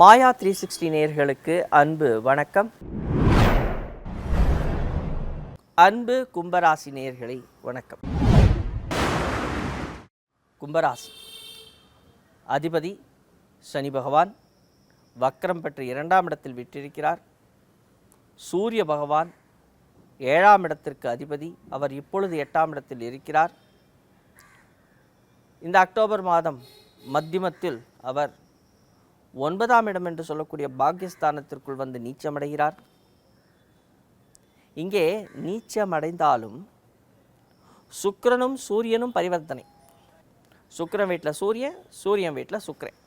மாயா three sixty நேர்களுக்கு அன்பு வணக்கம். அன்பு கும்பராசி நேர்களை வணக்கம். கும்பராசி. அதிபதி சனி பகவான் வக்ரம் பெற்று இரண்டாம் இடத்தில் விட்டிருக்கிறார். சூரிய பகவான் ஏழாம் இடத்திற்கு அதிபதி அவர் இப்பொழுது எட்டாம் இடத்தில் இருக்கிறார். இந்த அக்டோபர் மாதம் மத்தியமத்தில் அவர் ஒன்பதாம் இடம் என்று சொல்லக்கூடிய பாக்கியஸ்தானத்திற்குள் வந்து நீச்சமடைகிறார். இங்கே நீச்சமடைந்தாலும் சுக்கரனும் சூரியனும் பரிவர்த்தனை. சுக்கரன் வீட்டில் சூரியன் சூரியன் வீட்டில் சுக்கரன்.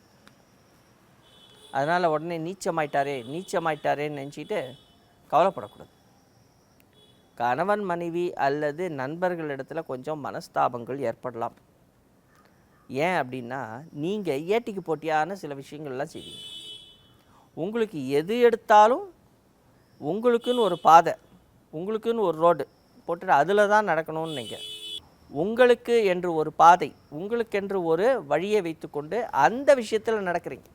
அதனால் உடனே நீச்சமாயிட்டாரே நீச்சமாயிட்டாரேன்னு நினச்சிட்டு கவலைப்படக்கூடாது. கணவன் மனைவி அல்லது நண்பர்களிடத்தில் கொஞ்சம் மனஸ்தாபங்கள் ஏற்படலாம். ஏன் அப்படின்னா நீங்கள் ஏட்டிக்கு போட்டியான சில விஷயங்கள்லாம் செய்வீங்க. உங்களுக்கு எது எடுத்தாலும் உங்களுக்குன்னு ஒரு பாதை உங்களுக்குன்னு ஒரு ரோடு போட்டுட்டு அதில் தான் நடக்கணும்னு நீங்கள் உங்களுக்கு என்று ஒரு பாதை உங்களுக்கென்று ஒரு வழியை வைத்துக்கொண்டு அந்த விஷயத்தில் நடக்கிறீங்க.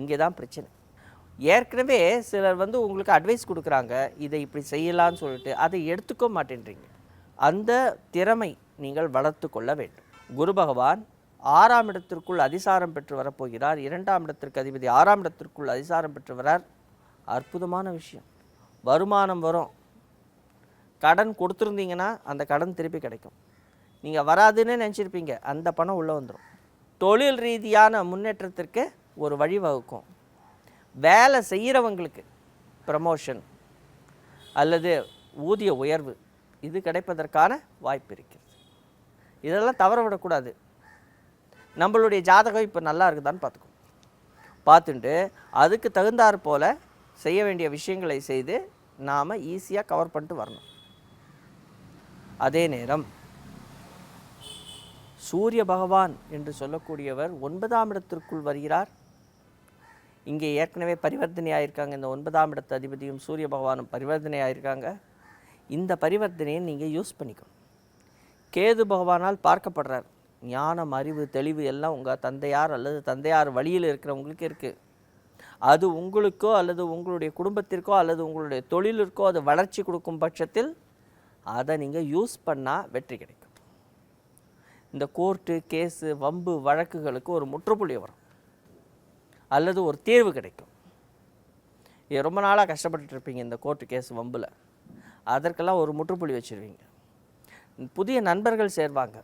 இங்கே தான் பிரச்சனை. ஏற்கனவே சிலர் வந்து உங்களுக்கு அட்வைஸ் கொடுக்குறாங்க இதை இப்படி செய்யலான்னு சொல்லிட்டு அதை எடுத்துக்க மாட்டேன்றீங்க. அந்த திறமை நீங்கள் வளர்த்து கொள்ள வேண்டும். குரு பகவான் ஆறாம் இடத்திற்குள் அதிசாரம் பெற்று வரப்போகிறார். இரண்டாம் இடத்திற்கு அதிபதி ஆறாம் இடத்திற்குள் அதிசாரம் பெற்று வரார். அற்புதமான விஷயம். வருமானம் வரும். கடன் கொடுத்துருந்தீங்கன்னா அந்த கடன் திருப்பி கிடைக்கும். நீங்கள் வராதுன்னு நினச்சிருப்பீங்க. அந்த பணம் உள்ளே வந்துடும் தொழில் ரீதியான முன்னேற்றத்திற்கு ஒரு வழிவகுக்கும் வேலை செய்கிறவங்களுக்கு ப்ரமோஷன் அல்லது ஊதிய உயர்வு இது கிடைப்பதற்கான வாய்ப்பு இருக்கிறது இதெல்லாம் தவற விடக்கூடாது. நம்மளுடைய ஜாதகம் இப்போ நல்லா இருக்குதான்னு பார்த்துக்கோ. பார்த்துட்டு அதுக்கு தகுந்தாற் போல் செய்ய வேண்டிய விஷயங்களை செய்து நாம் ஈஸியாக கவர் பண்ணிட்டு வரணும். அதே நேரம் சூரிய பகவான் என்று சொல்லக்கூடியவர் ஒன்பதாம் இடத்திற்குள் வருகிறார். இங்கே ஏற்கனவே பரிவர்த்தனை ஆயிருக்காங்க. இந்த ஒன்பதாம் இடத்து அதிபதியும் சூரிய பகவானும் பரிவர்த்தனை ஆயிருக்காங்க. இந்த பரிவர்த்தனையை நீங்கள் யூஸ் பண்ணிக்கணும். கேது பகவானால் பார்க்கப்படுறார். ஞானம் அறிவு தெளிவு எல்லாம் உங்கள் தந்தையார் அல்லது தந்தையார் வழியில் இருக்கிறவங்களுக்கு இருக்குது அது உங்களுக்கோ அல்லது உங்களுடைய குடும்பத்திற்கோ அல்லது உங்களுடைய தொழிலிற்கோ அது வளர்ச்சி கொடுக்கும் பட்சத்தில் அதை நீங்கள் யூஸ் பண்ணால் வெற்றி கிடைக்கும். இந்த கோர்ட்டு கேஸு வம்பு வழக்குகளுக்கு ஒரு முற்றுப்புள்ளி வரும். அல்லது ஒரு தீர்வு கிடைக்கும். இது ரொம்ப நாளாக கஷ்டப்பட்டுருப்பீங்க இந்த கோர்ட்டு கேஸ் வம்பில். அதற்கெல்லாம் ஒரு முற்றுப்புள்ளி வச்சுருவீங்க. புதிய நண்பர்கள் சேர்வாங்க.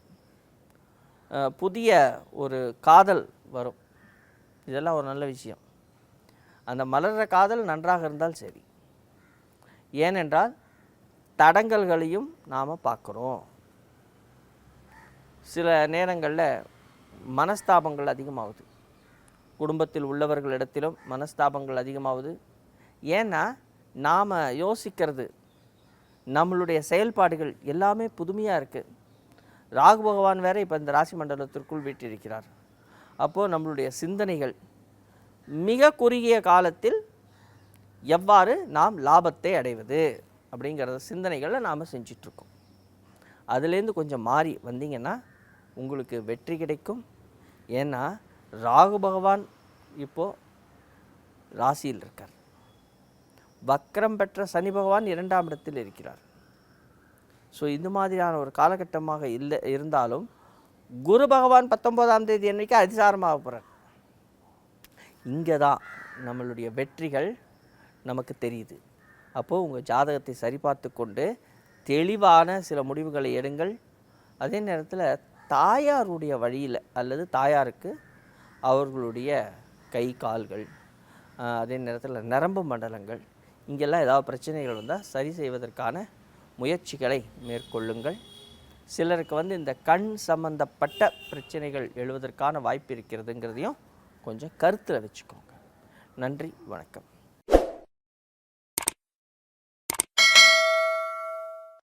புதிய ஒரு காதல் வரும். இதெல்லாம் ஒரு நல்ல விஷயம். அந்த மலர்ற காதல் நன்றாக இருந்தால் சரி. ஏனென்றால் தடங்கல்களையும் நாம் பார்க்குறோம். சில நேரங்களில் மனஸ்தாபங்கள் அதிகமாகுது. குடும்பத்தில் உள்ளவர்களிடத்திலும் மனஸ்தாபங்கள் அதிகமாகுது. ஏன்னா நாம் யோசிக்கிறது நம்மளுடைய செயல்பாடுகள் எல்லாமே புதுமையாக இருக்குது ராகு பகவான் வேற இப்போ இந்த ராசி மண்டலத்திற்குள் வீட்டிருக்கிறார். அப்போது நம்மளுடைய சிந்தனைகள் மிக குறுகிய காலத்தில் எவ்வாறு நாம் லாபத்தை அடைவது அப்படிங்கிறத சிந்தனைகளை நாம் செஞ்சிட்ருக்கோம். அதுலேருந்து கொஞ்சம் மாறி வந்தீங்கன்னா உங்களுக்கு வெற்றி கிடைக்கும். ஏன்னா ராகு பகவான் இப்போது ராசியில் இருக்கார் வக்கரம் பெற்ற சனி பகவான் இரண்டாம் இடத்தில் இருக்கிறார். ஸோ இந்த மாதிரியான ஒரு காலகட்டமாக இல்லை இருந்தாலும் குரு பகவான் பத்தொம்போதாம் தேதி அன்னைக்கு அதிசாரமாக போகிறார் இங்கே தான் நம்மளுடைய வெற்றிகள் நமக்கு தெரியுது. அப்போது உங்கள் ஜாதகத்தை சரிபார்த்து கொண்டு தெளிவான சில முடிவுகளை எடுங்கள். அதே நேரத்தில் தாயாருடைய வழியில் அல்லது தாயாருக்கு அவர்களுடைய கை கால்கள் அதே நேரத்தில் நரம்பு மண்டலங்கள் இங்கெல்லாம் ஏதாவது பிரச்சனைகள் வந்தால் சரி செய்வதற்கான முயற்சிகளை மேற்கொள்ளுங்கள். சிலருக்கு வந்து இந்த கண் சம்பந்தப்பட்ட பிரச்சனைகள் எழுவதற்கான வாய்ப்பு இருக்கிறதுங்கிறதையும் கொஞ்சம் கருத்தில் வச்சுக்கோங்க. நன்றி வணக்கம்.